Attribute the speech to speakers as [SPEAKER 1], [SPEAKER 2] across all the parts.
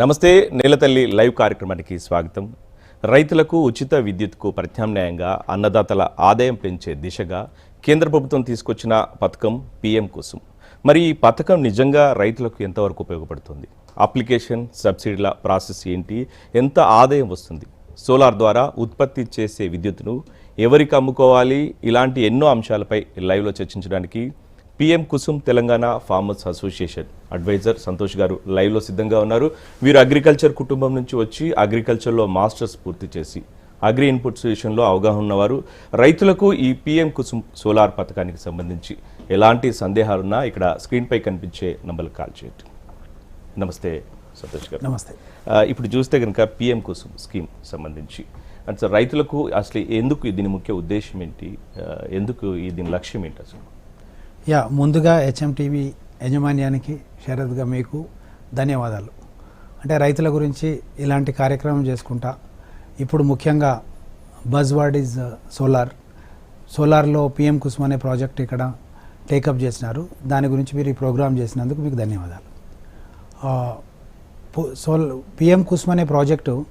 [SPEAKER 1] నమస్తే నేలతల్లి లైవ్ కార్యక్రమానికి స్వాగతం. రైతులకు ఉచిత విద్యుత్కు ప్రత్యామ్నాయంగా అన్నదాతల ఆదాయం పెంచే దిశగా కేంద్ర ప్రభుత్వం తీసుకొచ్చిన పథకం పీఎం కుసుమ్ మరి ఈ పథకం నిజంగా రైతులకు ఎంతవరకు ఉపయోగపడుతుంది? అప్లికేషన్ సబ్సిడీల ప్రాసెస్ ఏంటి? ఎంత ఆదాయం వస్తుంది? సోలార్ ద్వారా ఉత్పత్తి చేసే విద్యుత్ను ఎవరికి అమ్ముకోవాలి? ఇలాంటి ఎన్నో అంశాలపై లైవ్లో చర్చించడానికి PM Kusum Telangana farmers association advisor Santosh garu లైవ్లో సిద్ధంగా ఉన్నారు. వీరు అగ్రికల్చర్ కుటుంబం నుంచి వచ్చి అగ్రికల్చర్లో మాస్టర్స్ పూర్తి చేసి అగ్రి ఇన్పుట్స్ విషయంలో అవగాహన ఉన్నవారు. రైతులకు ఈ పిఎం కుసుమ్ సోలార్ పథకానికి సంబంధించి ఎలాంటి సందేహాలున్నా ఇక్కడ స్క్రీన్పై కనిపించే నంబర్కి కాల్ చేయండి. నమస్తే సంతోష్ గారు.
[SPEAKER 2] నమస్తే.
[SPEAKER 1] ఇప్పుడు చూస్తే కనుక పిఎం కుసుమ్ స్కీమ్ సంబంధించి. అంటే సార్ రైతులకు అసలు ఎందుకు దీని ముఖ్య ఉద్దేశం ఏంటి? ఎందుకు దీని లక్ష్యం ఏంటి అసలు?
[SPEAKER 2] యా ముందుగా హెచ్ఎంటీవీ యాజమాన్యానికి శరద్గా మీకు ధన్యవాదాలు. అంటే రైతుల గురించి ఇలాంటి కార్యక్రమం చేసుకుంటా. ఇప్పుడు ముఖ్యంగా బజ్ వర్డ్ ఈజ్ సోలార్. సోలార్లో పిఎం కుసుమ్ అనే ప్రాజెక్ట్ ఇక్కడ టేకప్ చేసినారు. దాని గురించి మీరు ఈ ప్రోగ్రామ్ చేసినందుకు మీకు ధన్యవాదాలు. సోల్ పిఎం కుసుమ్ అనే ప్రాజెక్టు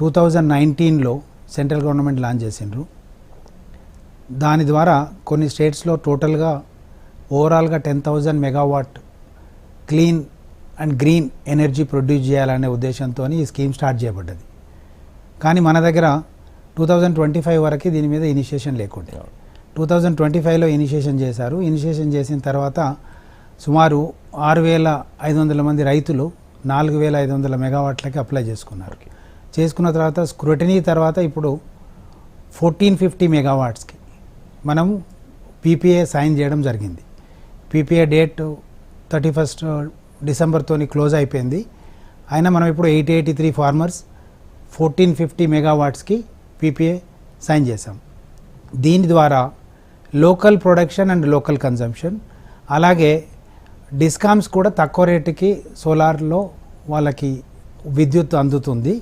[SPEAKER 2] టూ థౌజండ్ నైన్టీన్లో సెంట్రల్ గవర్నమెంట్ లాంచ్ చేసిండ్రు. దాని ద్వారా కొన్ని స్టేట్స్లో టోటల్గా ఓవరాల్గా ten thousand megawatt clean and green energy produce చేయాలనే ఉద్దేశంతో ఈ స్కీమ్ స్టార్ట్ చేయబడ్డది. కానీ మన దగ్గర టూ థౌజండ్ ట్వంటీ ఫైవ్ వరకు దీని మీద ఇనిషియేషన్ లేకుండే. టూ థౌజండ్ ట్వంటీ ఫైవ్లో ఇనిషియేషన్ చేశారు. ఇనిషియేషన్ చేసిన తర్వాత సుమారు ఆరు వేల ఐదు వందల మంది రైతులు నాలుగు వేల ఐదు వందల మెగావాట్లకి అప్లై చేసుకున్నారు. చేసుకున్న తర్వాత స్క్రూటనీ తర్వాత ఇప్పుడు ఫోర్టీన్ ఫిఫ్టీ మెగావాట్స్కి మనం పీపీఏ సైన్ చేయడం జరిగింది. పీపీఏ డేట్ థర్టీ ఫస్ట్ డిసెంబర్తోని క్లోజ్ అయిపోయింది. అయినా మనం ఇప్పుడు eight eighty three farmers fourteen fifty మెగావాట్స్కి PPA sign చేసాం దీని ద్వారా local production and local consumption అలాగే డిస్కామ్స్ కూడా తక్కువ రేటుకి సోలార్లో వాళ్ళకి విద్యుత్ అందుతుంది.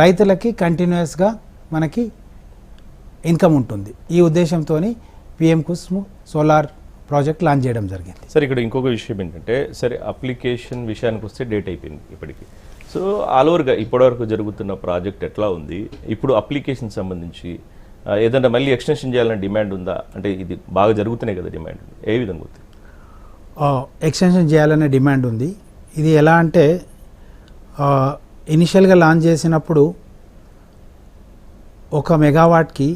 [SPEAKER 2] రైతులకి కంటిన్యూస్గా మనకి ఇన్కమ్ ఉంటుంది. ఈ ఉద్దేశంతో PM Kusum solar project launch చేయడం జరిగింది.
[SPEAKER 1] సార్ ఇక్కడ ఇంకొక విషయం ఏంటంటే సరే అప్లికేషన్ విషయానికి వస్తే డేట్ అయిపోయింది ఇప్పటికి. సో ఆల్ ఓవర్గా ఇప్పటివరకు జరుగుతున్న ప్రాజెక్ట్ ఎట్లా ఉంది? ఇప్పుడు అప్లికేషన్ సంబంధించి ఆ, ఏదైనా మళ్ళీ ఎక్స్టెన్షన్ చేయాలనే డిమాండ్ ఉందా? అంటే ఇది బాగా జరుగుతున్నాయి కదా డిమాండ్. ఏ విధంగా ఉంది?
[SPEAKER 2] ఎక్స్టెన్షన్ చేయాలనే డిమాండ్ ఉంది. ఇది ఎలా అంటే ఇనిషియల్గా లాంచ్ చేసినప్పుడు ఒక మెగావాట్కి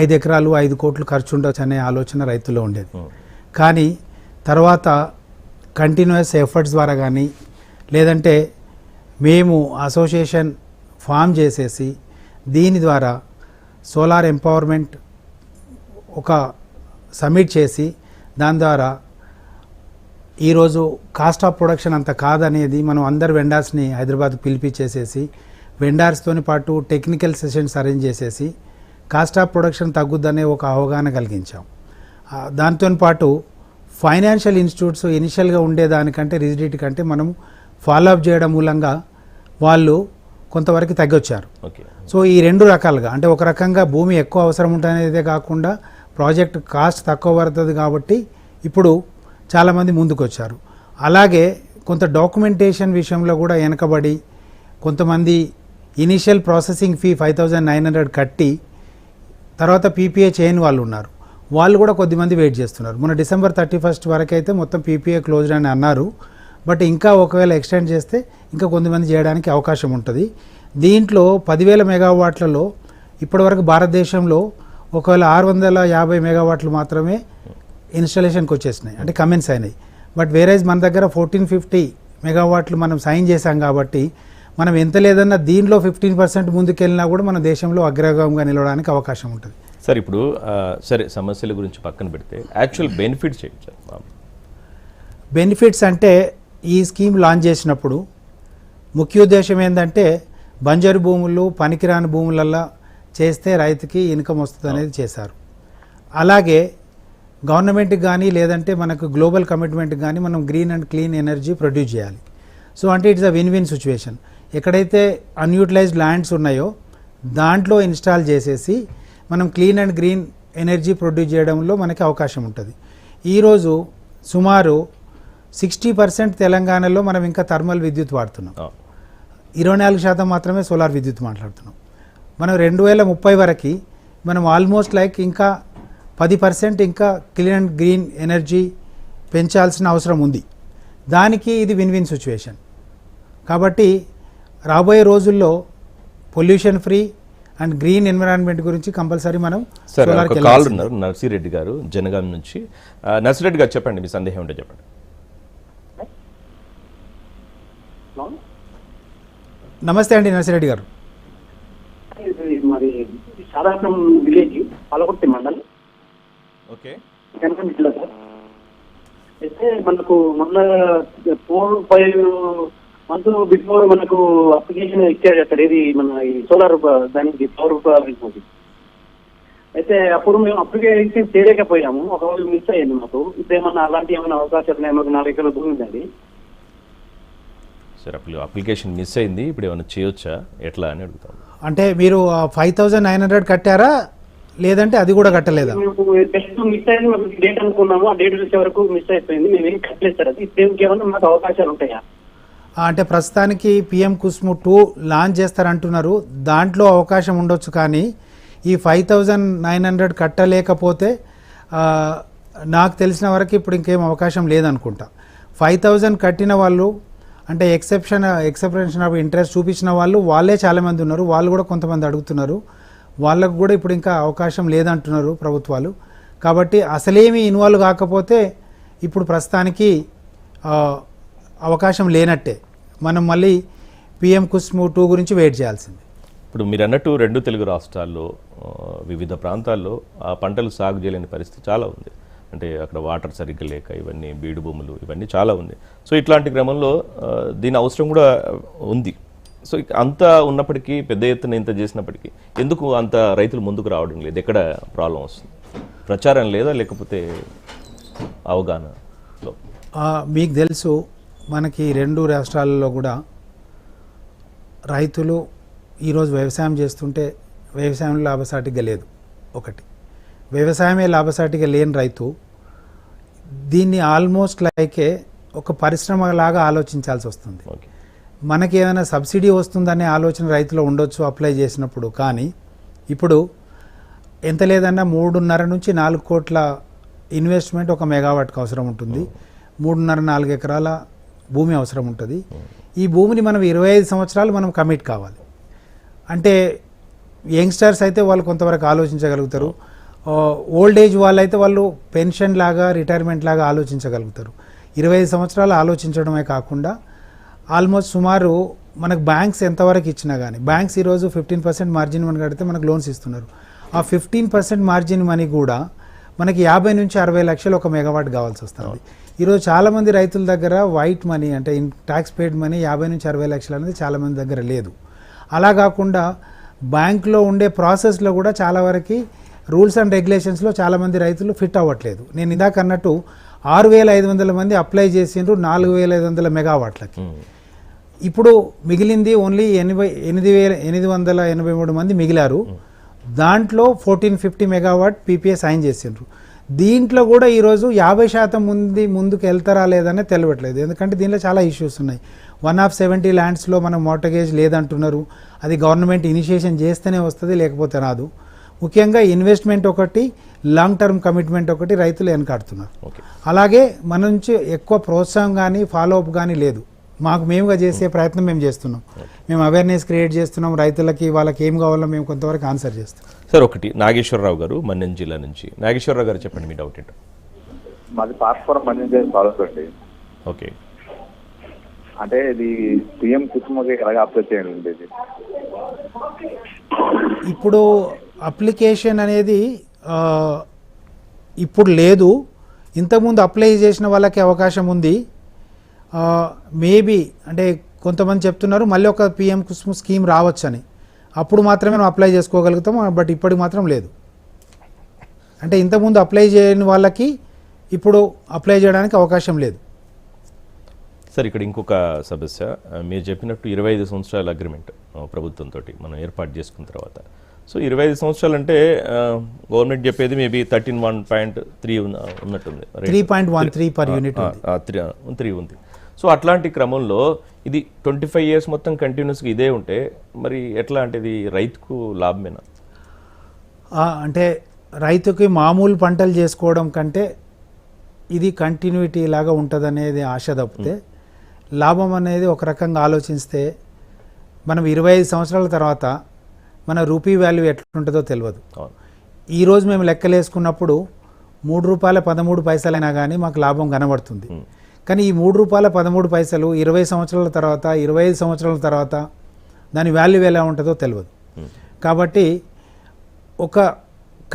[SPEAKER 2] ఐదు ఎకరాలు ఐదు కోట్లు ఖర్చు ఉండొచ్చు అనే ఆలోచన రైతుల్లో ఉండేది. కానీ తర్వాత కంటిన్యూస్ ఎఫర్ట్స్ ద్వారా కానీ లేదంటే మేము అసోసియేషన్ ఫామ్ చేసేసి దీని ద్వారా సోలార్ ఎంపవర్మెంట్ ఒక సబ్మిట్ చేసి దాని ద్వారా ఈరోజు కాస్ట్ ఆఫ్ ప్రొడక్షన్ అంత కాదనేది మనం అందరు వెండార్స్ని హైదరాబాద్ పిలిపించేసేసి వెండార్స్తో పాటు టెక్నికల్ సెషన్స్ అరేంజ్ చేసేసి కాస్ట్ ఆఫ్ ప్రొడక్షన్ తగ్గుద్దనే ఒక అవగాహన కలిగించాం. దాంతో పాటు ఫైనాన్షియల్ ఇన్స్టిట్యూట్స్ ఇనిషియల్గా ఉండేదానికంటే రిజిడిటీ కంటే మనం ఫాలో అప్ చేయడం మూలంగా వాళ్ళు కొంతవరకు తగ్గొచ్చారు. సో ఈ రెండు రకాలుగా అంటే ఒక రకంగా భూమి ఎక్కువ అవసరం ఉంటనేదే కాకుండా ప్రాజెక్ట్ కాస్ట్ తక్కువ పడుతుంది కాబట్టి ఇప్పుడు చాలామంది ముందుకు వచ్చారు అలాగే కొంత డాక్యుమెంటేషన్ విషయంలో కూడా వెనకబడి కొంతమంది initial processing fee five thousand nine hundred కట్టి తర్వాత పీపీఏ చేయని వాళ్ళు ఉన్నారు వాళ్ళు కూడా కొద్దిమంది వెయిట్ చేస్తున్నారు. మన డిసెంబర్ థర్టీ ఫస్ట్ వరకు అయితే మొత్తం పీపీఏ క్లోజ్డ్ అని అన్నారు. బట్ ఇంకా ఒకవేళ ఎక్స్టెండ్ చేస్తే ఇంకా కొంతమంది చేయడానికి అవకాశం ఉంటుంది. దీంట్లో పదివేల మెగావాట్లలో ఇప్పటివరకు భారతదేశంలో ఒకవేళ ఆరు వందల యాభై మెగావాట్లు మాత్రమే ఇన్స్టాలేషన్కి వచ్చేసినాయి. అంటే కమెంట్స్ అయినాయి. బట్ వేరేజ్ మన దగ్గర ఫోర్టీన్ ఫిఫ్టీ మెగావాట్లు మనం సైన్ చేశాం కాబట్టి మనం ఎంత లేదన్నా దీనిలో ఫిఫ్టీన్ పర్సెంట్ ముందుకెళ్ళినా కూడా మన దేశంలో అగ్రగామంగా నిలవడానికి అవకాశం ఉంటుంది.
[SPEAKER 1] సార్ ఇప్పుడు సరే సమస్యల గురించి పక్కన పెడితే యాక్చువల్ బెనిఫిట్స్ ఏంటి సార్?
[SPEAKER 2] బెనిఫిట్స్ అంటే ఈ స్కీమ్ లాంచ్ చేసినప్పుడు ముఖ్య ఉద్దేశం ఏంటంటే బంజరు భూములు పనికిరాని భూములల్లో చేస్తే రైతుకి ఇన్కమ్ వస్తుంది అనేది చేశారు. అలాగే గవర్నమెంట్కి కానీ లేదంటే మనకు గ్లోబల్ కమిట్మెంట్కి కానీ మనం green and clean energy produce చేయాలి. సో అంటే it's a win win situation ఎక్కడైతే అన్యూటిలైజ్డ్ ల్యాండ్స్ ఉన్నాయో దాంట్లో ఇన్స్టాల్ చేసేసి మనం clean and green energy produce చేయడంలో మనకి అవకాశం ఉంటుంది. ఈరోజు సుమారు సిక్స్టీ పర్సెంట్ తెలంగాణలో మనం ఇంకా థర్మల్ విద్యుత్ వాడుతున్నాం. ఇరవై నాలుగు శాతం మాత్రమే సోలార్ విద్యుత్ మాట్లాడుతున్నాం. మనం రెండు వేల ముప్పై వరకు మనం ఆల్మోస్ట్ లైక్ ఇంకా పది పర్సెంట్ ఇంకా క్లీన్ అండ్ గ్రీన్ ఎనర్జీ పెంచాల్సిన అవసరం ఉంది. దానికి ఇది విన్ విన్ సిచ్యువేషన్. కాబట్టి రాబోయే రోజుల్లో pollution free and green environment గురించి కంపల్సరీ మనం
[SPEAKER 1] సరే కాల్. ఉన్నారు నర్సిరెడ్డి గారు జనగాం నుంచి. నర్సిరెడ్డి గారు చెప్పండి మీ సందేహం ఉంటే చెప్పండి.
[SPEAKER 2] నమస్తే అండి నర్సిరెడ్డి గారు.
[SPEAKER 3] మరి సాధారణం విలేజ్ పాలకొట్టి మండల్.
[SPEAKER 1] ఓకే.
[SPEAKER 3] అయితే మనకు మొన్న ఫోర్ ఫైవ్ మంత్ బిఫోర్ మనకు అప్లికేషన్ ఇచ్చారు అక్కడ ఇది మన ఈ సోలార్ దానికి పవర్ గురించి అయితే అప్పుడు మేము అప్లికేషన్ చేయలేకపోయాము. ఒకరోజు మిస్ అయ్యింది మాకు. ఇప్పుడు ఏమన్నా అలాంటి ఏమైనా అవకాశాలు ఉన్నాయి? మాకు నాలుగు ఎకరాల భూమి ఉందండి.
[SPEAKER 1] సరే అప్పుడు అప్లికేషన్ మిస్ అయింది. ఇప్పుడు ఏమైనా చేయొచ్చా? ఎట్లా అని అడుగుతాను
[SPEAKER 2] అంటే మీరు ఫైవ్ థౌజండ్ నైన్ హండ్రెడ్ కట్టారా? లేదంటే అది కూడా కట్టలేదా?
[SPEAKER 3] మేము టెస్ట్ మిస్ అయింది. డేట్ అనుకున్నాము. ఆ డేట్ వచ్చే వరకు మిస్ అయిపోయింది. మేము ఏం కట్టలేదు సార్. అది ఇప్పుడు ఏమన్నా మాకు అవకాశాలు ఉంటాయా?
[SPEAKER 2] అంటే ప్రస్తుతానికి పిఎం కుస్ము టూ లాంచ్ చేస్తారంటున్నారు. దాంట్లో అవకాశం ఉండొచ్చు కానీ ఈ ఫైవ్ థౌజండ్ నైన్ హండ్రెడ్ కట్టలేకపోతే నాకు తెలిసిన వరకు ఇప్పుడు ఇంకేం అవకాశం లేదనుకుంటా. ఫైవ్ థౌజండ్ కట్టిన వాళ్ళు అంటే ఎక్సెప్షన్ ఎక్సెప్షన్ ఆఫ్ ఇంట్రెస్ట్ చూపించిన వాళ్ళు వాళ్ళే చాలామంది ఉన్నారు. వాళ్ళు కూడా కొంతమంది అడుగుతున్నారు. వాళ్ళకు కూడా ఇప్పుడు ఇంకా అవకాశం లేదంటున్నారు ప్రభుత్వాలు. కాబట్టి అసలేమీ ఇన్వాల్వ్ కాకపోతే ఇప్పుడు ప్రస్తుతానికి అవకాశం లేనట్టే. మనం మళ్ళీ పిఎం కుస్ము టూ గురించి వెయిట్ చేయాల్సింది.
[SPEAKER 1] ఇప్పుడు మీరు అన్నట్టు రెండు తెలుగు రాష్ట్రాల్లో వివిధ ప్రాంతాల్లో ఆ పంటలు సాగు చేయలేని పరిస్థితి చాలా ఉంది. అంటే అక్కడ వాటర్ సరిగ్గా లేక ఇవన్నీ బీడు భూములు ఇవన్నీ చాలా ఉంది. సో ఇట్లాంటి క్రమంలో దీని అవసరం కూడా ఉంది. సో అంత ఉన్నప్పటికీ పెద్ద ఎత్తున ఇంత చేసినప్పటికీ ఎందుకు అంత రైతులు ముందుకు రావడం లేదు? ఎక్కడ ప్రాబ్లం వస్తుంది? ప్రచారం లేదా లేకపోతే అవగాహనలో?
[SPEAKER 2] ఆ, మీకు తెలుసు మనకి రెండు రాష్ట్రాలలో కూడా రైతులు ఈరోజు వ్యవసాయం చేస్తుంటే వ్యవసాయంలో లాభసాటిగా లేదు. ఒకటి. వ్యవసాయమే లాభసాటిగా లేని రైతు దీన్ని ఆల్మోస్ట్ లైకే ఒక పరిశ్రమ లాగా ఆలోచించాల్సి వస్తుంది. మనకి ఏమైనా సబ్సిడీ వస్తుందనే ఆలోచన రైతులో ఉండొచ్చు అప్లై చేసినప్పుడు కానీ ఇప్పుడు ఎంత లేదన్నా మూడున్నర నుంచి నాలుగు కోట్ల ఇన్వెస్ట్మెంట్ ఒక మెగావాట్కి అవసరం ఉంటుంది. మూడున్నర నాలుగు ఎకరాల భూమి అవసరం ఉంటుంది. ఈ భూమిని మనం ఇరవై ఐదు సంవత్సరాలు మనం కమిట్ కావాలి. అంటే యంగ్స్టర్స్ అయితే వాళ్ళు కొంతవరకు ఆలోచించగలుగుతారు. ఓల్డ్ ఏజ్ వాళ్ళు అయితే వాళ్ళు పెన్షన్ లాగా రిటైర్మెంట్ లాగా ఆలోచించగలుగుతారు. ఇరవై ఐదు సంవత్సరాలు ఆలోచించడమే కాకుండా ఆల్మోస్ట్ సుమారు మనకు బ్యాంక్స్ ఎంతవరకు ఇచ్చినా కానీ బ్యాంక్స్ ఈరోజు ఫిఫ్టీన్ పర్సెంట్ మార్జిన్ మనీ కడితే మనకు లోన్స్ ఇస్తున్నారు. ఆ ఫిఫ్టీన్ పర్సెంట్ మార్జిన్ మనీ కూడా మనకి యాభై నుంచి అరవై లక్షలు ఒక మెగావాట్ కావాల్సి వస్తుంది. ఈరోజు చాలామంది రైతుల దగ్గర వైట్ మనీ అంటే ట్యాక్స్ పేడ్ మనీ యాభై నుంచి అరవై లక్షలు అనేది చాలామంది దగ్గర లేదు. అలా కాకుండా బ్యాంక్లో ఉండే ప్రాసెస్లో కూడా చాలా వరకు రూల్స్ అండ్ రెగ్యులేషన్స్లో చాలామంది రైతులు ఫిట్ అవ్వట్లేదు. నేను ఇందాక అన్నట్టు ఆరు వేల ఐదు వందల మంది అప్లై చేసిండ్రు నాలుగు వేల ఐదు వందల మెగావాట్లకి ఇప్పుడు మిగిలింది ఓన్లీ ఎనభై ఎనిమిది వేల ఎనిమిది వందల ఎనభై మూడు మంది మిగిలారు. దాంట్లో fourteen fifty megawatt PPA sign చేసిండ్రు. దీంట్లో కూడా ఈరోజు యాభై శాతం ముందు ముందుకు వెళ్తారా లేదనే తెలియట్లేదు. ఎందుకంటే దీనిలో చాలా ఇష్యూస్ ఉన్నాయి. వన్ ఆఫ్ సెవెంటీ ల్యాండ్స్లో మనం మోటగేజ్ లేదంటున్నారు. అది గవర్నమెంట్ ఇనిషియేషన్ చేస్తేనే వస్తుంది లేకపోతే రాదు. ముఖ్యంగా ఇన్వెస్ట్మెంట్ ఒకటి లాంగ్ టర్మ్ కమిట్మెంట్ ఒకటి రైతులు వెనకాడుతున్నారు. అలాగే మన నుంచి ఎక్కువ ప్రోత్సాహం కానీ ఫాలో అప్ కానీ లేదు. మాకు మేముగా చేసే ప్రయత్నం మేము చేస్తున్నాం. మేము అవేర్నెస్ క్రియేట్ చేస్తున్నాం. రైతులకి వాళ్ళకి ఏం కావాలో మేము కొంతవరకు ఆన్సర్ చేస్తాం.
[SPEAKER 1] సార్ ఒకటి నాగేశ్వరరావు గారు మన్నెం జిల్లా నుంచి. నాగేశ్వరరావు గారు చెప్పండి మీ డౌట్ ఏంటో.
[SPEAKER 4] మాది పాస్పురం మనీ ఫాలోస్ అండి.
[SPEAKER 1] ఓకే.
[SPEAKER 4] అంటే ఇది పిఎం కుటుంబకి ఎలాగ అప్లై చేయండి ఇది?
[SPEAKER 2] ఇప్పుడు అప్లికేషన్ అనేది ఆ, ఇప్పుడు లేదు. ఇంతకుముందు అప్లై చేసిన వాళ్ళకి అవకాశం ఉంది. మేబీ అంటే కొంతమంది చెప్తున్నారు మళ్ళీ ఒక పిఎం కుసుమ్ స్కీమ్ రావచ్చని. అప్పుడు మాత్రమే మనం అప్లై చేసుకోగలుగుతాం బట్ ఇప్పటికి మాత్రం లేదు. అంటే ఇంతకుముందు అప్లై చేయని వాళ్ళకి ఇప్పుడు అప్లై చేయడానికి అవకాశం లేదు.
[SPEAKER 1] సార్ ఇక్కడ ఇంకొక సమస్య. మీరు చెప్పినట్టు ఇరవై ఐదు సంవత్సరాల అగ్రిమెంట్ ప్రభుత్వంతో మనం ఏర్పాటు చేసుకున్న తర్వాత. సో ఇరవై ఐదు సంవత్సరాలు అంటే గవర్నమెంట్ చెప్పేది maybe thirteen one point three ఉన్నట్టుంది.
[SPEAKER 2] Three point one three per unit
[SPEAKER 1] three ఉంది. సో అట్లాంటి క్రమంలో ఇది ట్వంటీ ఫైవ్ ఇయర్స్ మొత్తం కంటిన్యూస్గా ఇదే ఉంటే మరి ఎట్లా అంటే ఇది రైతుకు లాభమేనా?
[SPEAKER 2] అంటే రైతుకి మామూలు పంటలు చేసుకోవడం కంటే ఇది కంటిన్యూటీ లాగా ఉంటుందనేది ఆశ తప్పితే లాభం అనేది ఒక రకంగా ఆలోచిస్తే మనం ఇరవై ఐదు సంవత్సరాల తర్వాత మన రూపీ వాల్యూ ఎట్లుంటుందో తెలియదు. ఈరోజు మేము లెక్కలేసుకున్నప్పుడు మూడు రూపాయల పదమూడు పైసలైనా కానీ మాకు లాభం కనబడుతుంది. కానీ ఈ మూడు రూపాయల పదమూడు పైసలు ఇరవై సంవత్సరాల తర్వాత ఇరవై ఐదు సంవత్సరాల తర్వాత దాని వాల్యూ ఎలా ఉంటుందో తెలియదు. కాబట్టి ఒక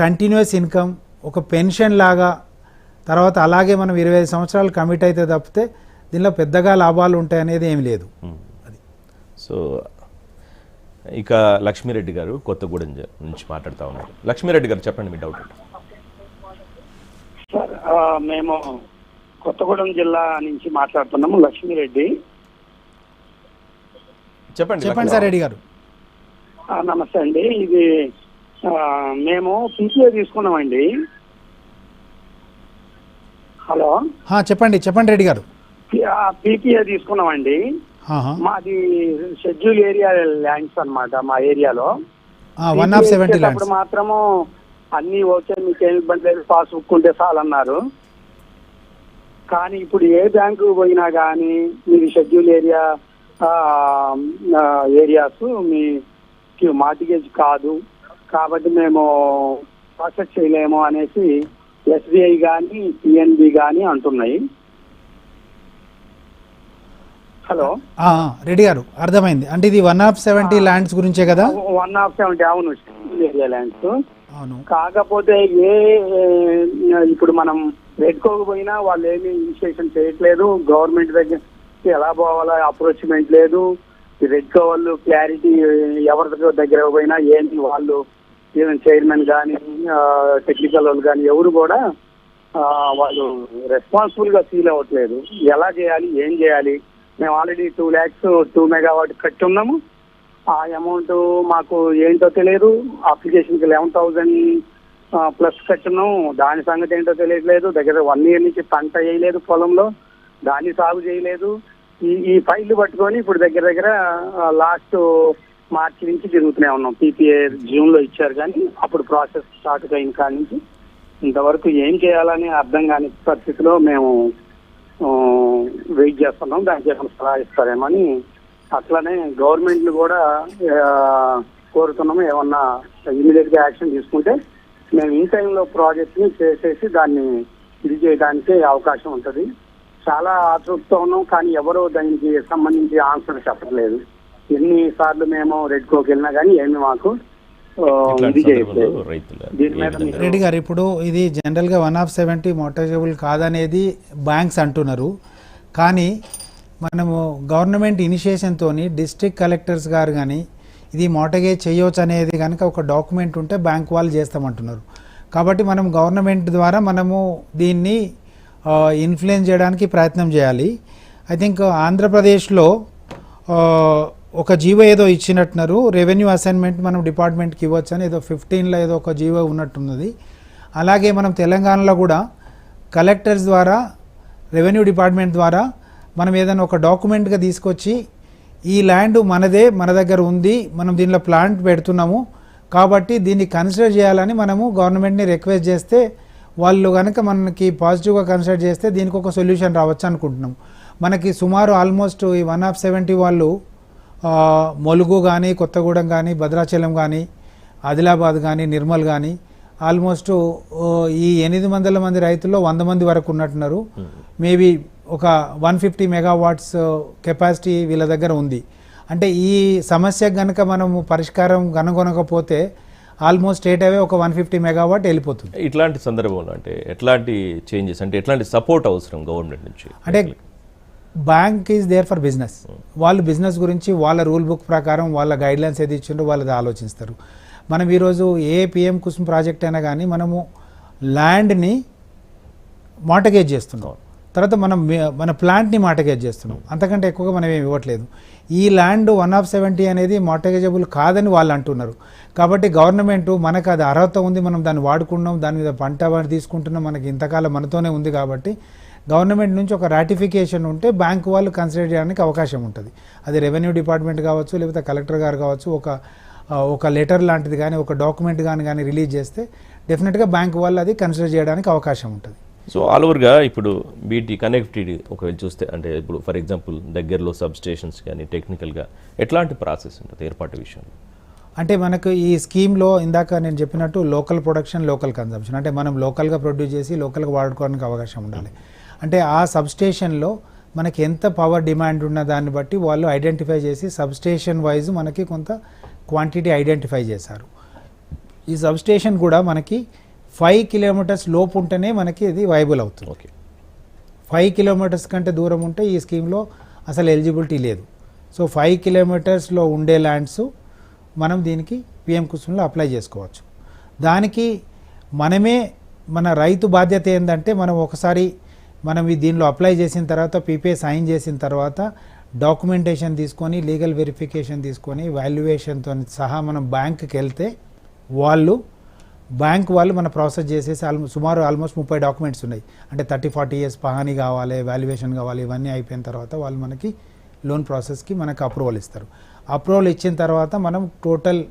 [SPEAKER 2] కంటిన్యూస్ ఇన్కమ్ ఒక పెన్షన్ లాగా తర్వాత అలాగే మనం ఇరవై ఐదు సంవత్సరాలు కమిట్ అయితే తప్పితే దీనిలో పెద్దగా లాభాలు ఉంటాయి అనేది ఏమి లేదు.
[SPEAKER 1] సో ఇక లక్ష్మీరెడ్డి గారు కొత్తగూడెం నుంచి మాట్లాడుతూ ఉన్నారు. లక్ష్మీరెడ్డి గారు చెప్పండి మీ డౌట్
[SPEAKER 5] మేము కొత్తగూడెం జిల్లా నుంచి మాట్లాడుతున్నాము లక్ష్మీరెడ్డి.
[SPEAKER 1] చెప్పండి
[SPEAKER 2] చెప్పండి సార్ రెడ్డి గారు.
[SPEAKER 5] నమస్తే అండి. ఇది మేము పీపీఏ తీసుకున్నామండి. హలో.
[SPEAKER 2] చెప్పండి చెప్పండి రెడ్డి గారు.
[SPEAKER 5] పీపీఏ తీసుకున్నామండి. మాది షెడ్యూల్ ఏరియా ల్యాండ్స్ అన్నమాట మా ఏరియాలో.
[SPEAKER 2] ఆ, వన్ ఆఫ్ సెవెంటీ
[SPEAKER 5] అప్పుడు మాత్రము అన్ని ఓకే మీకు ఏమి ఇబ్బంది లేదు పాస్బుక్ ఉంటే చాలన్నారు. కానీ ఇప్పుడు ఏ బ్యాంకు పోయినా కానీ మీది షెడ్యూల్ ఏరియా ఏరియాస్ మీ మార్టిగేజ్ కాదు. కాబట్టి మేము ప్రాసెస్ చేయలేము అనేసి ఎస్బీఐ కానీ పిఎన్బి కానీ అంటున్నాయి. హలో?
[SPEAKER 2] రెడ్డి గారు అర్థమైంది. అంటే ఇది వన్ ఆఫ్ సెవెంటీ ల్యాండ్స్ గురించే కదా?
[SPEAKER 5] వన్ ఆఫ్ సెవెంటీ అవును. ఏరియా ల్యాండ్స్
[SPEAKER 2] అవును.
[SPEAKER 5] కాకపోతే ఏ, ఇప్పుడు మనం పెట్టుకోకపోయినా వాళ్ళు ఏమి ఇనిషియేషన్ చేయట్లేదు. గవర్నమెంట్ దగ్గర ఎలా పోవాలో అప్రోచ్మెంట్ లేదు. రెడ్ రెడ్కో వాళ్ళు క్లారిటీ ఎవరి దగ్గర దగ్గర పోయినా ఏంటి వాళ్ళు ఈవెన్ చైర్మన్ కానీ టెక్నికల్ వాళ్ళు కానీ ఎవరు కూడా వాళ్ళు రెస్పాన్సిబుల్గా ఫీల్ అవ్వట్లేదు. ఎలా చేయాలి ఏం చేయాలి? మేము already two lakhs two megawatt కట్టి ఉన్నాము. ఆ అమౌంట్ మాకు ఏంటో తెలియదు. అప్లికేషన్కి లెవెన్ థౌజండ్ ప్లస్ కట్టను. దాని సంగతి ఏంటో తెలియట్లేదు. దగ్గర వన్ ఇయర్ నుంచి పంట వేయలేదు పొలంలో. దాన్ని సాగు చేయలేదు. ఈ ఈ ఫైళ్ళు పట్టుకొని ఇప్పుడు దగ్గర దగ్గర లాస్ట్ మార్చి నుంచి తిరుగుతూనే ఉన్నాం. పీపీఏ జూన్లో ఇచ్చారు కానీ అప్పుడు ప్రాసెస్ స్టార్ట్ అయిన కాడి నుంచి ఇంతవరకు ఏం చేయాలని అర్థం కాని పరిస్థితిలో మేము వెయిట్ చేస్తున్నాం. దానికి ఏమైనా సలహా ఇస్తారేమో అని అట్లనే గవర్నమెంట్ కూడా కోరుతున్నాము. ఏమన్నా ఇమీడియట్గా యాక్షన్ తీసుకుంటే మేము ఈ టైంలో ప్రాజెక్ట్ని చేసేసి దాన్ని ఇది చేయడానికి అవకాశం ఉంటది. చాలా ఆతృతతో ఉన్నాం కానీ ఎవరు దానికి సంబంధించి ఆన్సర్ చెప్పట్లేదు ఎన్ని సార్లు మేము రెడ్ కోకి వెళ్ళినా కానీ ఏమి మాకు
[SPEAKER 2] రెడ్డి గారు ఇప్పుడు ఇది జనరల్గా వన్ ఆఫ్ సెవెంటీ మోటరేజబుల్ కాదనేది బ్యాంక్స్ అంటున్నారు. కానీ మనము గవర్నమెంట్ ఇనిషియేషన్తో డిస్ట్రిక్ట్ కలెక్టర్స్ గారు కానీ ఇది మోటగేజ్ చేయొచ్చు అనేది కనుక ఒక డాక్యుమెంట్ ఉంటే బ్యాంక్ వాళ్ళు చేస్తామంటున్నారు. కాబట్టి మనం గవర్నమెంట్ ద్వారా మనము దీన్ని ఇన్ఫ్లుయెన్స్ చేయడానికి ప్రయత్నం చేయాలి. ఐ థింక్ ఆంధ్రప్రదేశ్లో ఒక జీవో ఏదో ఇచ్చినట్టున్నారు. రెవెన్యూ అసైన్మెంట్ మనం డిపార్ట్మెంట్కి ఇవ్వచ్చు అని ఏదో ఫిఫ్టీన్లో ఏదో ఒక జీవో ఉన్నట్టున్నది. అలాగే మనం తెలంగాణలో కూడా కలెక్టర్స్ ద్వారా రెవెన్యూ డిపార్ట్మెంట్ ద్వారా మనం ఏదైనా ఒక డాక్యుమెంట్గా తీసుకొచ్చి ఈ ల్యాండ్ మనదే మన దగ్గర ఉంది మనం దీనిలో ప్లాంట్ పెడుతున్నాము. కాబట్టి దీన్ని కన్సిడర్ చేయాలని మనము గవర్నమెంట్ని రిక్వెస్ట్ చేస్తే వాళ్ళు కనుక మనకి పాజిటివ్గా కన్సిడర్ చేస్తే దీనికి ఒక సొల్యూషన్ రావచ్చు అనుకుంటున్నాం. మనకి సుమారు ఆల్మోస్ట్ ఈ వన్ ఆఫ్ సెవెంటీ వాళ్ళు మొలుగు కానీ కొత్తగూడెం కానీ భద్రాచలం కానీ ఆదిలాబాద్ కానీ నిర్మల్ కానీ ఆల్మోస్ట్ ఈ ఎనిమిది వందల మంది రైతుల్లో వంద మంది వరకు ఉన్నట్టున్నారు. మేబీ ఒక వన్ ఫిఫ్టీ మెగావాట్స్ కెపాసిటీ వీళ్ళ దగ్గర ఉంది. అంటే ఈ సమస్యకు కనుక మనము పరిష్కారం కనుగొనకపోతే ఆల్మోస్ట్ స్టేట్ అవే ఒక వన్ ఫిఫ్టీ మెగావాట్ వెళ్ళిపోతుంది.
[SPEAKER 1] ఇట్లాంటి సందర్భంలో అంటే ఎట్లాంటి చేంజెస్ అంటే ఎట్లాంటి సపోర్ట్ అవసరం గవర్నమెంట్ నుంచి?
[SPEAKER 2] అంటే bank is there for business. వాళ్ళు బిజినెస్ గురించి వాళ్ళ రూల్ బుక్ ప్రకారం వాళ్ళ గైడ్ లైన్స్ ఏది ఇచ్చిండ్రో వాళ్ళది ఆలోచిస్తారు. మనం ఈరోజు ఏ పిఎం కుసుమ్ ప్రాజెక్ట్ అయినా కానీ మనము ల్యాండ్ని మాటగేజ్ చేస్తున్నాం. తర్వాత మనం మన ప్లాంట్ని మార్టగేజ్ చేస్తున్నాం. అంతకంటే ఎక్కువగా మనం ఏమి ఇవ్వట్లేదు. ఈ ల్యాండ్ వన్ ఆఫ్ సెవెంటీ అనేది మార్టగేజబుల్ కాదని వాళ్ళు అంటున్నారు. కాబట్టి గవర్నమెంట్ మనకు అది అర్హత ఉంది మనం దాన్ని వాడుకున్నాం దాని మీద పంట తీసుకుంటున్నాం మనకి ఇంతకాలం మనతోనే ఉంది కాబట్టి గవర్నమెంట్ నుంచి ఒక రాటిఫికేషన్ ఉంటే బ్యాంక్ వాళ్ళు కన్సిడర్ చేయడానికి అవకాశం ఉంటుంది. అది రెవెన్యూ డిపార్ట్మెంట్ కావచ్చు లేకపోతే కలెక్టర్ గారు కావచ్చు ఒక ఒక లెటర్ లాంటిది కానీ ఒక డాక్యుమెంట్ కానీ కానీ రిలీజ్ చేస్తే డెఫినెట్గా బ్యాంక్ వాళ్ళు అది కన్సిడర్ చేయడానికి అవకాశం ఉంటుంది.
[SPEAKER 1] సో ఆల్ ఓవర్గా ఇప్పుడు వీటి కనెక్టివిటీ ఒకవేళ చూస్తే అంటే ఇప్పుడు ఫర్ ఎగ్జాంపుల్ దగ్గరలో సబ్ స్టేషన్స్ కానీ టెక్నికల్గా ఎట్లాంటి ప్రాసెస్ ఉంటుంది ఏర్పాటు విషయంలో?
[SPEAKER 2] అంటే మనకు ఈ స్కీమ్లో ఇందాక నేను చెప్పినట్టు లోకల్ ప్రొడక్షన్ లోకల్ కన్సంప్షన్ అంటే మనం లోకల్గా ప్రొడ్యూస్ చేసి లోకల్గా వాడుకోవడానికి అవకాశం ఉండాలి. అంటే ఆ సబ్స్టేషన్లో మనకి ఎంత పవర్ డిమాండ్ ఉన్న దాన్ని బట్టి వాళ్ళు ఐడెంటిఫై చేసి సబ్స్టేషన్ వైజ్ మనకి కొంత క్వాంటిటీ ఐడెంటిఫై చేశారు. ఈ సబ్స్టేషన్ కూడా మనకి ఫైవ్ కిలోమీటర్స్ లోపు ఉంటేనే మనకి ఇది వైబుల్ అవుతుంది.
[SPEAKER 1] ఓకే.
[SPEAKER 2] ఫైవ్ కిలోమీటర్స్ కంటే దూరం ఉంటే ఈ స్కీమ్లో అసలు ఎలిజిబిలిటీ లేదు. సో ఫైవ్ కిలోమీటర్స్లో ఉండే ల్యాండ్స్ మనం దీనికి పిఎం కుసుమ్లో అప్లై చేసుకోవచ్చు. దానికి మనమే మన రైతు బాధ్యత ఏంటంటే మనం ఒకసారి మనం ఈ దీనిలో అప్లై చేసిన తర్వాత పీపీఏ సైన్ చేసిన తర్వాత డాక్యుమెంటేషన్ తీసుకొని లీగల్ వెరిఫికేషన్ తీసుకొని వాల్యుయేషన్తో సహా మనం బ్యాంక్కి వెళ్తే వాళ్ళు బ్యాంక్ వాళ్ళు మన ప్రాసెస్ చేసేసి ఆల్మో సుమారు ఆల్మోస్ట్ ముప్పై డాక్యుమెంట్స్ ఉన్నాయి. అంటే థర్టీ ఫార్టీ ఇయర్స్ పహాని కావాలి వాల్యుయేషన్ కావాలి ఇవన్నీ అయిపోయిన తర్వాత వాళ్ళు మనకి లోన్ ప్రాసెస్కి మనకు అప్రూవల్ ఇస్తారు. అప్రూవల్ ఇచ్చిన తర్వాత మనం టోటల్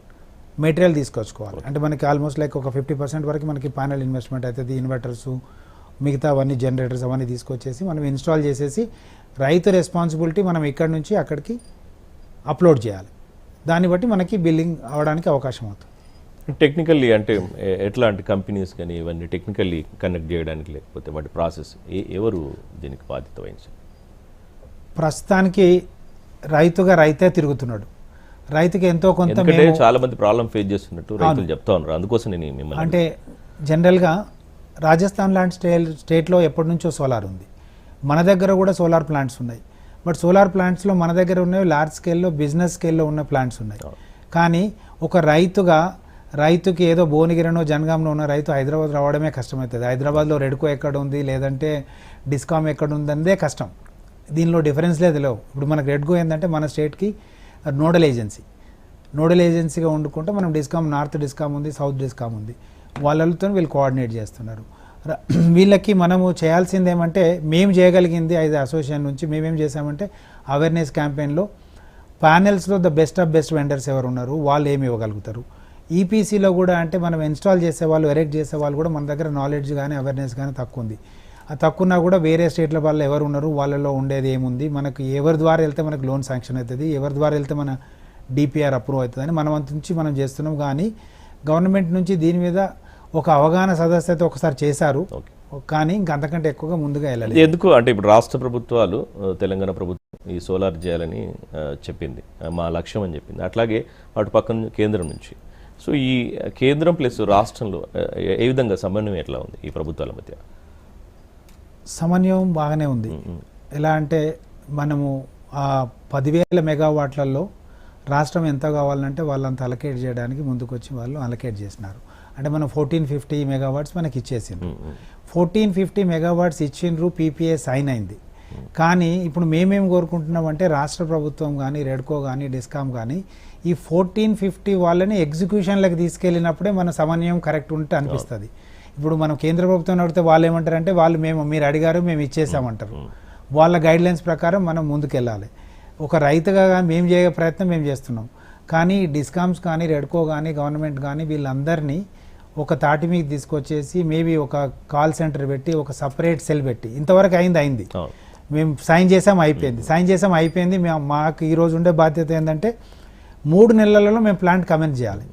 [SPEAKER 2] మెటీరియల్ తీసుకొచ్చుకోవాలి. అంటే మనకి ఆల్మోస్ట్ లైక్ ఒక ఫిఫ్టీ పర్సెంట్ వరకు మనకి ప్యానల్ ఇన్వెస్ట్మెంట్ అవుతుంది ఇన్వర్టర్స్ మిగతా అవన్నీ జనరేటర్స్ అవన్నీ తీసుకొచ్చేసి మనం ఇన్స్టాల్ చేసేసి రైతు రెస్పాన్సిబిలిటీ మనం ఇక్కడ నుంచి అక్కడికి అప్లోడ్ చేయాలి. దాన్ని బట్టి మనకి బిల్లింగ్ అవడానికి అవకాశం అవుతుంది.
[SPEAKER 1] టెక్నికల్లీ అంటే ఎట్లాంటి కంపెనీస్ కానీ ఇవన్నీ టెక్నికల్లీ కనెక్ట్ చేయడానికి లేకపోతే వాటి ప్రాసెస్ ఎవరు దీనికి బాధ్యత వహించారు?
[SPEAKER 2] ప్రస్తుతానికి రైతుగా రైతే తిరుగుతున్నాడు. రైతుకి ఎంతో కొంత
[SPEAKER 1] చాలా మంది ప్రాబ్లం ఫేస్ చేస్తున్నట్టు రైతులు చెప్తా ఉన్నారు. అందుకోసం నేను మిమ్మల్ని
[SPEAKER 2] అంటే జనరల్గా రాజస్థాన్ లాంటి స్టే స్టేట్లో ఎప్పటి నుంచో సోలార్ ఉంది. మన దగ్గర కూడా సోలార్ ప్లాంట్స్ ఉన్నాయి. బట్ సోలార్ ప్లాంట్స్లో మన దగ్గర ఉన్నవి లార్జ్ స్కేల్లో బిజినెస్ స్కేల్లో ఉన్న ప్లాంట్స్ ఉన్నాయి. కానీ ఒక రైతుగా రైతుకి ఏదో భువనగిరినో జనగాంలో ఉన్న రైతు హైదరాబాద్ రావడమే కష్టమవుతుంది. హైదరాబాద్లో రెడ్కో ఎక్కడ ఉంది లేదంటే డిస్కామ్ ఎక్కడ ఉంది కష్టం. దీనిలో డిఫరెన్స్ లేదు లేవు. ఇప్పుడు మనకు రెడ్కో ఏంటంటే మన స్టేట్కి నోడల్ ఏజెన్సీ. నోడల్ ఏజెన్సీగా వండుకుంటే మనం డిస్కామ్ నార్త్ డిస్కామ్ ఉంది సౌత్ డిస్కామ్ ఉంది. వాళ్ళతో వీళ్ళు కోఆర్డినేట్ చేస్తున్నారు. వీళ్ళకి మనము చేయాల్సింది ఏమంటే మేము చేయగలిగింది ఐదు అసోసియేషన్ నుంచి మేమేం చేసామంటే అవేర్నెస్ క్యాంపెయిన్లో ప్యానెల్స్లో the best of best vendors ఎవరు ఉన్నారు వాళ్ళు ఏమి ఇవ్వగలుగుతారు. ఈపీసీలో కూడా అంటే మనం ఇన్స్టాల్ చేసే వాళ్ళు ఎరెక్ట్ చేసే వాళ్ళు కూడా మన దగ్గర నాలెడ్జ్ కానీ అవేర్నెస్ కానీ తక్కువ ఉంది ఆ తక్కువ ఉన్నా కూడా వేరే స్టేట్ల వాళ్ళు ఎవరు ఉన్నారు వాళ్ళలో ఉండేది ఏముంది? మనకు ఎవరి ద్వారా వెళ్తే మనకు లోన్ శాంక్షన్ అవుతుంది ఎవరి ద్వారా వెళ్తే మన డిపిఆర్ అప్రూవ్ అవుతుందని మనం అంత నుంచి మనం చేస్తున్నాం. కానీ గవర్నమెంట్ నుంచి దీని మీద ఒక అవగాహన సదస్సు అయితే ఒకసారి చేశారు. కానీ ఇంక అంతకంటే ఎక్కువగా ముందుగా వెళ్ళలేదు.
[SPEAKER 1] ఎందుకు? అంటే ఇప్పుడు రాష్ట్ర ప్రభుత్వాలు తెలంగాణ ప్రభుత్వం ఈ సోలార్ చేయాలని చెప్పింది. మా లక్ష్యం అని చెప్పింది. అట్లాగే అటు పక్కన కేంద్రం నుంచి సో ఈ కేంద్రం ప్లస్ రాష్ట్రంలో ఏ విధంగా సమన్వయం ఎట్లా ఉంది ఈ ప్రభుత్వాల మధ్య?
[SPEAKER 2] సమన్వయం బాగానే ఉంది. ఎలా అంటే మనము ఆ పదివేల మెగావాట్లలో రాష్ట్రం ఎంత కావాలంటే వాళ్ళంత అలకేట్ చేయడానికి ముందుకొచ్చి వాళ్ళు అలకేట్ చేసినారు. అంటే మనం ఫోర్టీన్ ఫిఫ్టీ మెగావాట్స్ మనకి ఇచ్చేసింది ఫోర్టీన్ ఫిఫ్టీ మెగావాట్స్ ఇచ్చిండ్రు పీపీఏ సైన్ అయింది. కానీ ఇప్పుడు మేమేం కోరుకుంటున్నాం అంటే రాష్ట్ర ప్రభుత్వం కానీ రెడ్కో కానీ డిస్కామ్ కానీ ఈ ఫోర్టీన్ ఫిఫ్టీ వాళ్ళని ఎగ్జిక్యూషన్లకు తీసుకెళ్ళినప్పుడే మన సమన్వయం కరెక్ట్ ఉంటే అనిపిస్తుంది. ఇప్పుడు మనం కేంద్ర ప్రభుత్వం అడిగితే వాళ్ళు ఏమంటారంటే వాళ్ళు మేము మీరు అడిగారు మేము ఇచ్చేసామంటారు. వాళ్ళ గైడ్లైన్స్ ప్రకారం మనం ముందుకెళ్ళాలి. ఒక రైతుగా కానీ మేము చేయ ప్రయత్నం మేము చేస్తున్నాం. కానీ డిస్కామ్స్ కానీ రెడ్కో కానీ గవర్నమెంట్ కానీ వీళ్ళందరినీ ఒక తాటి మీద తీసుకొచ్చేసి మేబీ ఒక కాల్ సెంటర్ పెట్టి ఒక సపరేట్ సెల్ పెట్టి ఇంతవరకు అయింది అయింది. మేము సైన్ చేసాం అయిపోయింది. సైన్ చేసాం అయిపోయింది. మేము మాకు ఈ రోజు ఉండే బాధ్యత ఏంటంటే మూడు నెలలలో మేము ప్లాంట్ కమెంట్ చేయాలి.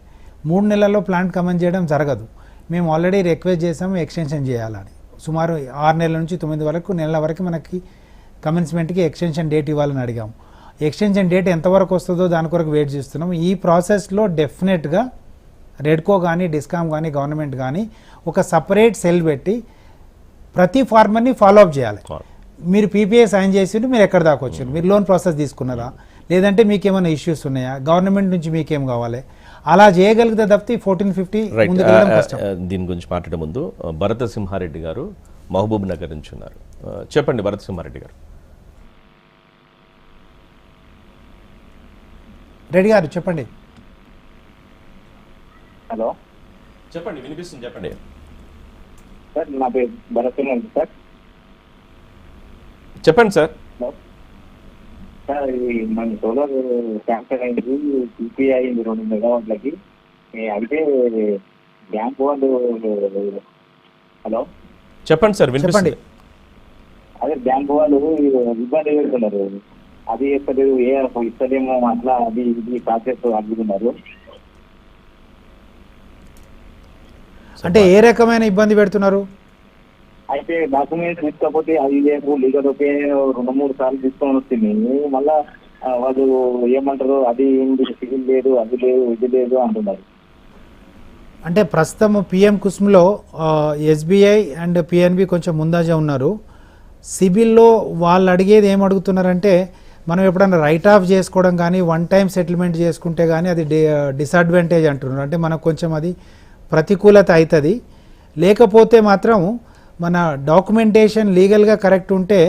[SPEAKER 2] మూడు నెలల్లో ప్లాంట్ కమెంట్ చేయడం జరగదు. మేము ఆల్రెడీ రిక్వెస్ట్ చేసాము ఎక్స్టెన్షన్ చేయాలని. సుమారు ఆరు నెలల నుంచి తొమ్మిది వరకు నెలల వరకు మనకి కమెన్స్మెంట్కి ఎక్స్టెన్షన్ డేట్ ఇవ్వాలని అడిగాము. ఎక్స్టెన్షన్ డేట్ ఎంతవరకు వస్తుందో దాని కొరకు వెయిట్ చేస్తున్నాం ఈ ప్రాసెస్లో డెఫినెట్గా రెడ్కో కానీ డిస్కామ్ కానీ గవర్నమెంట్ కానీ ఒక సపరేట్ సెల్ పెట్టి ప్రతి ఫార్మర్ని ఫాలో అప్ చేయాలి. మీరు పీపీఐ సైన్ చేసిండు మీరు ఎక్కడ దాకా వచ్చారు మీరు లోన్ ప్రాసెస్ తీసుకున్నారా? లేదంటే మీకు ఏమైనా ఇష్యూస్ ఉన్నాయా? గవర్నమెంట్ నుంచి మీకేం కావాలి? అలా చేయగలిగితే తప్పితే ఫోర్టీన్ ఫిఫ్టీ
[SPEAKER 1] దీని గురించి మాట్లాడే ముందు భరత సింహారెడ్డి గారు మహబూబ్ నగర్ నుంచి ఉన్నారు. చెప్పండి భరత సింహారెడ్డి గారు.
[SPEAKER 2] రెడ్డి గారు చెప్పండి.
[SPEAKER 4] హలో.
[SPEAKER 1] చెప్పండి వినిపిస్తుంది చెప్పండి.
[SPEAKER 4] సార్ నా పేరు భరత్ సార్.
[SPEAKER 1] చెప్పండి సార్.
[SPEAKER 4] సార్ ఇది మన సోలార్ శాంక్షన్ అయింది సిపిఐ అయింది రెండు మెగావాట్లకి. ఏ, అయితే బ్యాంక్ వాళ్ళు హలో?
[SPEAKER 1] చెప్పండి సార్ వినిపిస్తుంది.
[SPEAKER 4] అదే బ్యాంక్ వాళ్ళు ఇబ్బంది పెడుతున్నారు. అది ఇస్తలేదు ఏ ఇస్తలేమో అట్లా అది ఇది ప్రాసెస్ అడుగుతున్నారు.
[SPEAKER 2] అంటే ఏ రకమైన ఇబ్బంది పెడుతున్నారు?
[SPEAKER 4] అయితే డాక్యుమెంట్స్ తీసుకోకపోతే అది లేదు లీగల్ ఒపీనియన్ రెండు మూడు సార్లు తీసుకొని వస్తుంది మళ్ళా వాళ్ళు ఏమంటారు అది ఏంటి సివిల్ లేదు అది లేదు ఇది లేదు అంటున్నారు.
[SPEAKER 2] అంటే ప్రస్తుతం పిఎం కుస్మ్లో ఎస్బీఐ అండ్ పిఎన్బి కొంచెం ముందాజా ఉన్నారు. సిబిల్లో వాళ్ళు అడిగేది ఏం అడుగుతున్నారంటే మనం ఎప్పుడైనా రైట్ ఆఫ్ చేసుకోవడం కానీ వన్ టైం సెటిల్మెంట్ చేసుకుంటే కానీ అది డిసడ్వాంటేజ్ అంటున్నారు. అంటే మనకు కొంచెం అది ప్రతికూలత అవుతుంది. లేకపోతే మాత్రం మన డాక్యుమెంటేషన్ లీగల్గా కరెక్ట్ ఉంటే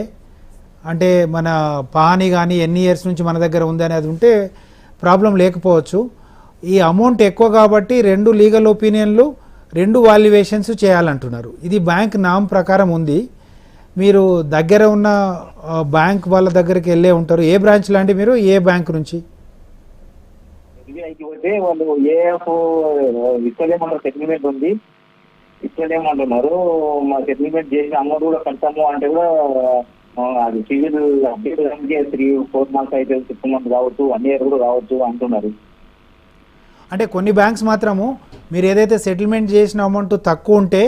[SPEAKER 2] అంటే మన పాని కానీ ఎన్ని ఇయర్స్ నుంచి మన దగ్గర ఉంది అనేది ఉంటే ప్రాబ్లం లేకపోవచ్చు. ఈ అమౌంట్ ఎక్కువ కాబట్టి రెండు లీగల్ ఒపీనియన్లు రెండు వాల్యుయేషన్స్ చేయాలంటున్నారు. ఇది బ్యాంక్ నామ్ ప్రకారం ఉంది. మీరు దగ్గర ఉన్న బ్యాంక్ వాళ్ళ దగ్గరికి వెళ్ళే ఉంటారు. ఏ బ్రాంచ్ లాంటి మీరు? ఏ బ్యాంక్ నుంచి?
[SPEAKER 4] వాళ్ళు ఏఎఫ్ ఇస్తలేమన్నారు సెటిల్మెంట్ ఉంది. ఇస్తలేమంటున్నారు మా సెటిల్మెంట్ చేసిన అమౌంట్ కూడా కడతాము అంటే కూడా అది civil update three four months అయితే సిక్స్ మంత్స్ కావచ్చు వన్ ఇయర్ కూడా కావచ్చు అంటున్నారు.
[SPEAKER 2] అంటే కొన్ని బ్యాంక్స్ మాత్రము మీరు ఏదైతే సెటిల్మెంట్ చేసిన అమౌంట్ తక్కువ ఉంటే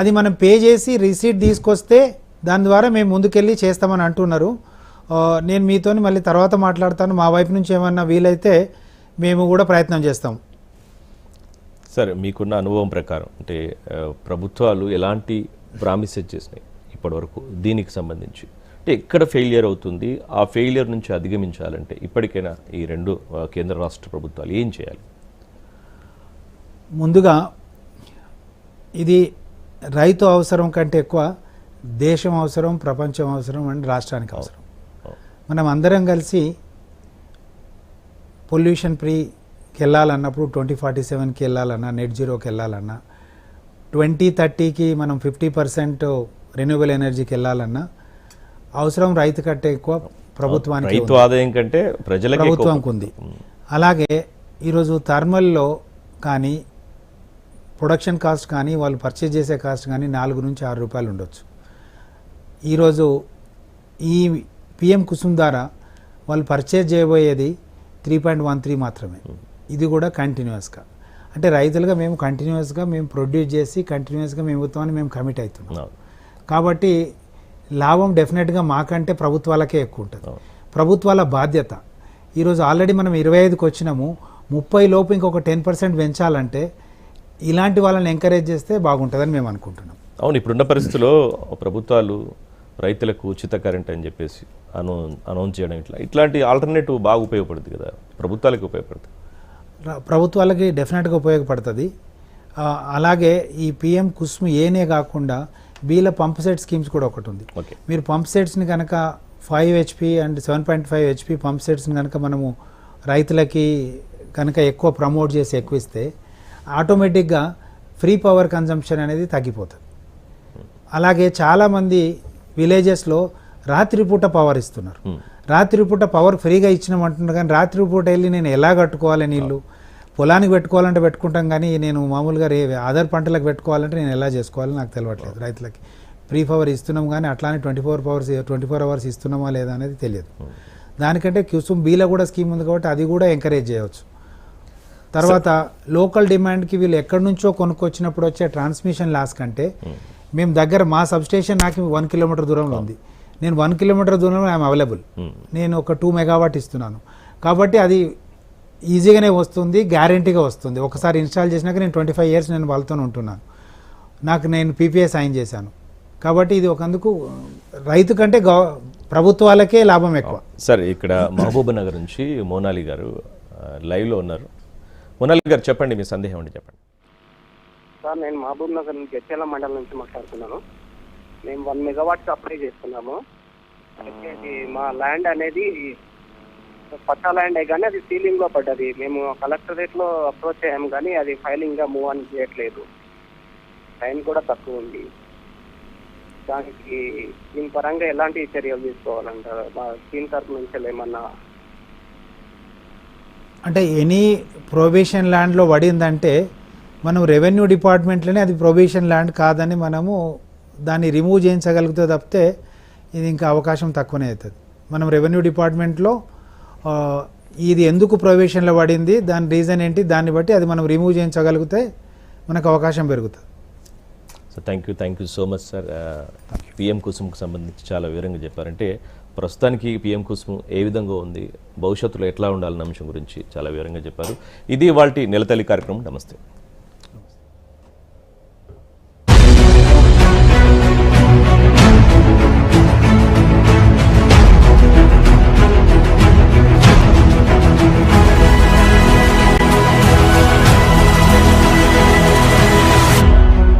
[SPEAKER 2] అది మనం పే చేసి రిసీట్ తీసుకొస్తే దాని ద్వారా మేము ముందుకెళ్ళి చేస్తామని అంటున్నారు. నేను మీతో మళ్ళీ తర్వాత మాట్లాడతాను. మా వైపు నుంచి ఏమన్నా వీలైతే మేము కూడా ప్రయత్నం చేస్తాం.
[SPEAKER 1] సరే మీకున్న అనుభవం ప్రకారం అంటే ప్రభుత్వాలు ఎలాంటి ప్రామిసెస్ చేసినాయి ఇప్పటివరకు దీనికి సంబంధించి? అంటే ఎక్కడ ఫెయిలియర్ అవుతుంది? ఆ ఫెయిలియర్ నుంచి అధిగమించాలంటే ఇప్పటికైనా ఈ రెండు కేంద్ర రాష్ట్ర ప్రభుత్వాలు ఏం చేయాలి?
[SPEAKER 2] ముందుగా ఇది రైతు అవసరం కంటే ఎక్కువ దేశం అవసరం ప్రపంచం అవసరం అండ్ రాష్ట్రానికి అవసరం. మనం అందరం కలిసి పొల్యూషన్ ఫ్రీకి వెళ్ళాలన్నప్పుడు ట్వంటీ ఫార్టీ సెవెన్కి వెళ్ళాలన్నా నెట్ జీరోకి వెళ్ళాలన్నా ట్వంటీ థర్టీకి మనం ఫిఫ్టీ పర్సెంట్ రెన్యూవల్ ఎనర్జీకి వెళ్ళాలన్నా అవసరం రైతు కంటే ఎక్కువ ప్రభుత్వానికి
[SPEAKER 1] రైతు ఆదాయం కంటే ఎక్కువ
[SPEAKER 2] ప్రభుత్వంకు ఉంది అలాగే ఈరోజు థర్మల్లో కానీ ప్రొడక్షన్ కాస్ట్ కానీ వాళ్ళు పర్చేజ్ చేసే కాస్ట్ కానీ నాలుగు నుంచి ఆరు రూపాయలు ఉండొచ్చు. ఈరోజు ఈ పిఎం కుసుమ్ ద్వారా వాళ్ళు పర్చేజ్ చేయబోయేది త్రీ పాయింట్ వన్ త్రీ మాత్రమే. ఇది కూడా కంటిన్యూస్గా అంటే రైతులుగా మేము కంటిన్యూస్గా మేము ప్రొడ్యూస్ చేసి కంటిన్యూస్గా మేము ఇవ్వతామని మేము కమిట్ అవుతున్నాం. కాబట్టి లాభం డెఫినెట్గా మాకంటే ప్రభుత్వాలకే ఎక్కువ ఉంటుంది. ప్రభుత్వాల బాధ్యత. ఈరోజు ఆల్రెడీ మనం ఇరవై ఐదుకి వచ్చినాము. ముప్పై లోపు ఇంకొక టెన్ పర్సెంట్ పెంచాలంటే ఇలాంటి వాళ్ళని ఎంకరేజ్ చేస్తే బాగుంటుందని మేము అనుకుంటున్నాం.
[SPEAKER 1] అవును ఇప్పుడున్న పరిస్థితుల్లో ప్రభుత్వాలు రైతులకు ఉచిత కరెంట్ అని చెప్పేసి అను అనౌన్స్ చేయడం ఇట్లా ఇట్లాంటి ఆల్టర్నేటివ్ బాగా ఉపయోగపడుతుంది కదా. ప్రభుత్వాలకు ఉపయోగపడుతుంది
[SPEAKER 2] ప్రభుత్వాలకి డెఫినెట్గా ఉపయోగపడుతుంది. అలాగే ఈ పిఎం కుస్మ్ ఏనే కాకుండా బీల పంప్ సెట్ స్కీమ్స్ కూడా ఒకటి ఉంది. మీరు పంప్ సెట్స్ని కనుక five HP and seven point five HP pump సెట్స్ని కనుక మనము రైతులకి కనుక ఎక్కువ ప్రమోట్ చేసి ఎక్కువ ఇస్తే ఆటోమేటిక్గా ఫ్రీ పవర్ కన్జంప్షన్ అనేది తగ్గిపోతుంది. అలాగే చాలామంది విలేజెస్లో రాత్రిపూట పవర్ ఇస్తున్నారు.
[SPEAKER 1] Hmm.
[SPEAKER 2] రాత్రిపూట పవర్ ఫ్రీగా ఇచ్చినామంటున్నారు కానీ రాత్రిపూట వెళ్ళి నేను ఎలా కట్టుకోవాలి నీళ్ళు? పొలానికి పెట్టుకోవాలంటే పెట్టుకుంటాం కానీ నేను మామూలుగా రే అదర్ పంటలకు పెట్టుకోవాలంటే నేను ఎలా చేసుకోవాలో నాకు తెలియట్లేదు రైతులకి. ఫ్రీ పవర్ ఇస్తున్నాం కానీ అట్లానే twenty four powers twenty four hours ఇస్తున్నామా లేదా అనేది తెలియదు. దానికంటే క్యూసుమ్ బీలో కూడా స్కీమ్ ఉంది కాబట్టి అది కూడా ఎంకరేజ్ చేయవచ్చు. తర్వాత లోకల్ డిమాండ్కి వీళ్ళు ఎక్కడి నుంచో కొనుక్కొచ్చినప్పుడు వచ్చే ట్రాన్స్మిషన్ లాస్ కంటే మేము. దగ్గర మా సబ్స్టేషన్ నాకు వన్ కిలోమీటర్ దూరంలో ఉంది. నేను వన్ కిలోమీటర్ దూరంలో ఐఎమ్ అవైలబుల్.
[SPEAKER 1] Hmm.
[SPEAKER 2] నేను ఒక టూ మెగావాట్ ఇస్తున్నాను. కాబట్టి అది ఈజీగానే వస్తుంది గ్యారంటీగా వస్తుంది. ఒకసారి ఇన్స్టాల్ చేసినాక నేను ట్వంటీ ఫైవ్ ఇయర్స్ నేను వాళ్ళతో ఉంటున్నాను. నాకు నేను పీపీఐ సైన్ చేశాను. కాబట్టి ఇది ఒకందుకు రైతు కంటే గవ ప్రభుత్వాలకే లాభం ఎక్కువ.
[SPEAKER 1] సరే ఇక్కడ మహబూబ్ నగర్ నుంచి మోనాలి గారు లైవ్లో ఉన్నారు. మోనాలి గారు చెప్పండి మీ సందేహం అండి చెప్పండి?
[SPEAKER 5] సార్ నేను మహబూబ్ నగర్ నుంచి గచ్చేల మండలం నుంచి మాట్లాడుతున్నాను. మేము వన్ మెగావాట్స్ అప్లై చేస్తున్నాము. అయితే అది మా ల్యాండ్ అనేది పట్టా ల్యాండే కానీ అది సీలింగ్లో పడ్డది. మేము కలెక్టరేట్లో అప్రోచ్ అయ్యాము కానీ అది ఫైలింగ్గా మూవ్ ఆన్ చేయట్లేదు. టైం కూడా తక్కువ ఉంది.
[SPEAKER 6] దానికి దీని పరంగా ఎలాంటి చర్యలు తీసుకోవాలంటారు? మా స్కీమ్ తరపు నుంచి ఏమన్నా?
[SPEAKER 2] అంటే ఎనీ ప్రొబేషన్ ల్యాండ్లో పడిందంటే మనం రెవెన్యూ డిపార్ట్మెంట్లోనే అది ప్రొబేషన్ ల్యాండ్ కాదని మనము దాన్ని రిమూవ్ చేయించగలిగితే తప్పితే ఇది ఇంకా అవకాశం తక్కువనే అవుతుంది. మనం రెవెన్యూ డిపార్ట్మెంట్లో ఇది ఎందుకు ప్రొవేషన్లో పడింది దాని రీజన్ ఏంటి దాన్ని బట్టి అది మనం రిమూవ్ చేయించగలిగితే మనకు అవకాశం పెరుగుతుంది.
[SPEAKER 1] So thank you thank you so much sir PM కుసుమ్కి సంబంధించి చాలా వివరంగా చెప్పారంటే ప్రస్తుతానికి పిఎం కుసుమ్ ఏ విధంగా ఉంది భవిష్యత్తులో ఎట్లా ఉండాలన్న అంశం గురించి చాలా వివరంగా చెప్పారు. ఇది వాళ్ళ నెలతల్లి కార్యక్రమం. నమస్తే.